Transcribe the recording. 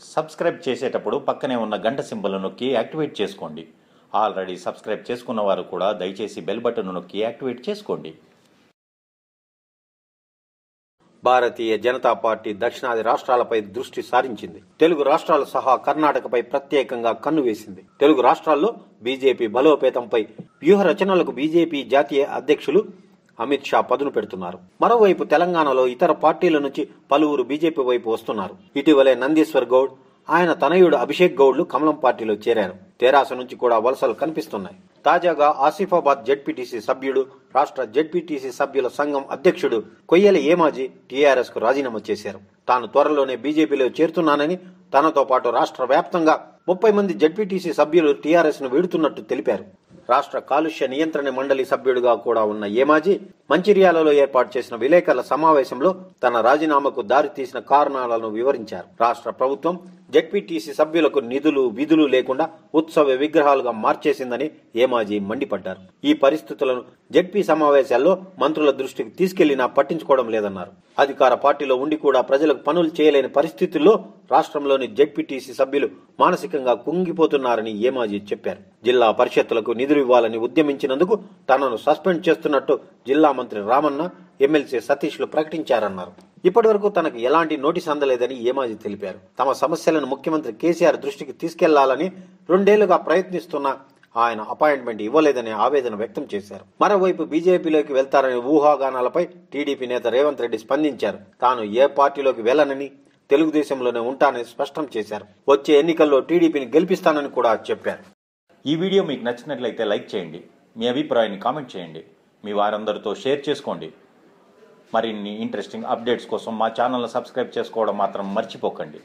Subscribe చేసేటప్పుడు పక్కనే ఉన్న గంట సింబల్ నొక్కి యాక్టివేట్ చేసుకోండి. ఆల్రెడీ సబ్స్క్రైబ్ చేసుకున్న వారు కూడా దయచేసి బెల్ బటన్ నొక్కి యాక్టివేట్ చేసుకోండి. భారతీయ జనతా పార్టీ దక్షిణాది రాష్ట్రాలపై దృష్టి సారించింది. తెలుగు రాష్ట్రాలు సహా కర్ణాటకపై ప్రత్యేకంగా కన్ను వేసింది. తెలుగు రాష్ట్రాల్లో బీజేపీ బలోపేతంపై వ్యూహ రచనలకు బీజేపీ జాతీయ అధ్యక్షులు అమిత్ షా పదును పెడుతున్నారు. మరోవైపు తెలంగాణలో ఇతర పార్టీల నుంచి పలువురు బీజేపీ వైపు వస్తున్నారు. ఇటీవలే నందీశ్వర్ గౌడ్ ఆయన తనయుడు అభిషేక్ గౌడ్లు కమలం పార్టీలో చేరారు. తెరాస నుంచి కూడా వలసలు కనిపిస్తున్నాయి. తాజాగా ఆసిఫాబాద్ జెడ్పీటీసీ సభ్యుడు రాష్ట్ర జెడ్పీటీసీ సభ్యుల సంఘం అధ్యక్షుడు కొయ్యల ఏమాజీ టీఆర్ఎస్కు రాజీనామా చేశారు. తాను త్వరలోనే బీజేపీలో చేరుతున్నానని తనతో పాటు రాష్ట్ర వ్యాప్తంగా ముప్పై మంది జెడ్పీటీసీ సభ్యులు టీఆర్ఎస్ను వీడుతున్నట్టు తెలిపారు. రాష్ట్ర కాలుష్య నియంత్రణ మండలి సభ్యుడిగా కూడా ఉన్న ఏమాజీ మంచిర్యాలలో ఏర్పాటు చేసిన విలేకరుల సమావేశంలో తన రాజీనామాకు దారితీసిన కారణాలను వివరించారు. రాష్ట్ర ప్రభుత్వం జడ్పీటీసీ సభ్యులకు నిధులు విధులు లేకుండా ఉత్సవ విగ్రహాలుగా మార్చేసిందని ఏమాజీ మండిపడ్డారు. ఈ పరిస్థితులను జడ్పీ సమావేశాల్లో మంత్రుల దృష్టికి తీసుకెళ్ళినా పట్టించుకోవడం లేదన్నారు. అధికార పార్టీలో ఉండి కూడా ప్రజలకు పనులు చేయలేని పరిస్థితుల్లో రాష్ట్రంలోని జడ్పీటీసీ సభ్యులు మానసికంగా కుంగిపోతున్నారని ఏమాజీ చెప్పారు. జిల్లా పరిషత్తులకు నిధులు ఇవ్వాలని ఉద్యమించినందుకు తనను సస్పెండ్ చేస్తున్నట్టు జిల్లా మంత్రి రామన్న ఎమ్మెల్సీ సతీష్లు ప్రకటించారన్నారు. ఇప్పటివరకు తనకు ఎలాంటి నోటీస్ అందలేదని ఏమాజీ తెలిపారు. తమ సమస్యలను ముఖ్యమంత్రి కేసీఆర్ దృష్టికి తీసుకెళ్ళాలని రెండేళ్ళుగా ప్రయత్నిస్తున్న ఆయన అపాయింట్మెంట్ ఇవ్వలేదని ఆవేదన వ్యక్తం చేశారు. మరోవైపు బీజేపీలోకి వెళ్తారనే ఊహాగానాలపై టీడీపీ నేత రేవంత్ రెడ్డి స్పందించారు. తాను ఏ పార్టీలోకి వెళ్ళనని తెలుగుదేశంలోనే ఉంటానని స్పష్టం చేశారు. వచ్చే ఎన్నికల్లో టీడీపీని గెలిపిస్తానని కూడా చెప్పారు. ఈ వీడియో మీకు నచ్చినట్లయితే లైక్ చేయండి. మీ అభిప్రాయాన్ని కామెంట్ చేయండి. మీ వారందరితో షేర్ చేసుకోండి. మరిన్ని ఇంట్రెస్టింగ్ అప్డేట్స్ కోసం మా ఛానల్ని సబ్స్క్రైబ్ చేసుకోవడం మాత్రం మర్చిపోకండి.